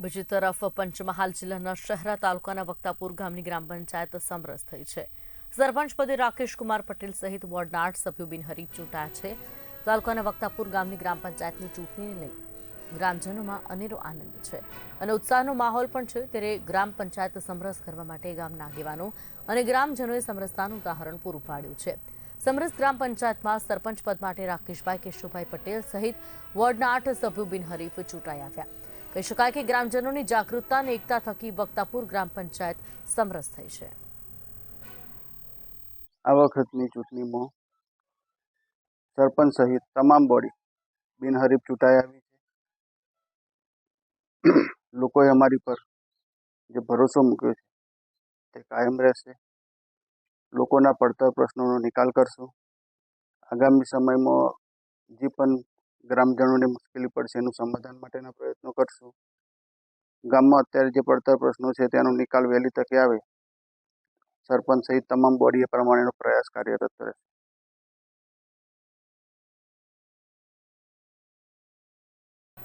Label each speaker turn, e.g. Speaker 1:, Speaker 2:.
Speaker 1: બીજી તરફ પંચમહાલ જિલ્લાના શહેરા તાલુકાના વક્તાપુર ગામની ગ્રામ પંચાયત સમરસ થઈ છે. સરપંચ પદે રાકેશ પટેલ સહિત વોર્ડના આઠ સભ્યો બિનહરીફ ચૂંટાયા છે. તાલુકાના વક્તાપુર ગામની ગ્રામ પંચાયતની ચૂંટણીને લઈ ગ્રામજનોમાં અનેરો આનંદ છે અને ઉત્સાહનો માહોલ પણ છે. ત્યારે ગ્રામ પંચાયત સમરસ કરવા માટે ગામના આગેવાનો અને ગ્રામજનોએ સમરસતાનું ઉદાહરણ પૂરું પાડ્યું છે. સમરસ ગ્રામ પંચાયતમાં સરપંચ પદ માટે રાકેશભાઈ કેશુભાઈ પટેલ સહિત વોર્ડના આઠ સભ્યો બિનહરીફ ચૂંટાઈ આવ્યા. કહી શકાય કે ગ્રામજનોની જાગૃતતા અને એકતા થકી વક્તાપુર ગ્રામ પંચાયત સમરસ થઈ છે.
Speaker 2: આ વખતની ચૂંટણીમાં સરપંચ સહિત તમામ બોડી બિનહરીફ ચૂંટાઈ આવી છે. લોકોએ અમારી પર જે ભરોસો મૂક્યો છે તે કાયમ રહેશે. લોકોના પડતર પ્રશ્નોનો નિકાલ કરશું. આગામી સમયમાં જે પણ ગ્રામજનોને મુશ્કેલી પડશે એનું સમાધાન માટેના પ્રયત્નો કરશું. ગામમાં અત્યારે જે પડતર પ્રશ્નો છે તેનો નિકાલ વહેલી તકે આવે. સરપંચ સહિત તમામ બોડી એ પ્રમાણેનો પ્રયાસ કાર્યરત રહેશે.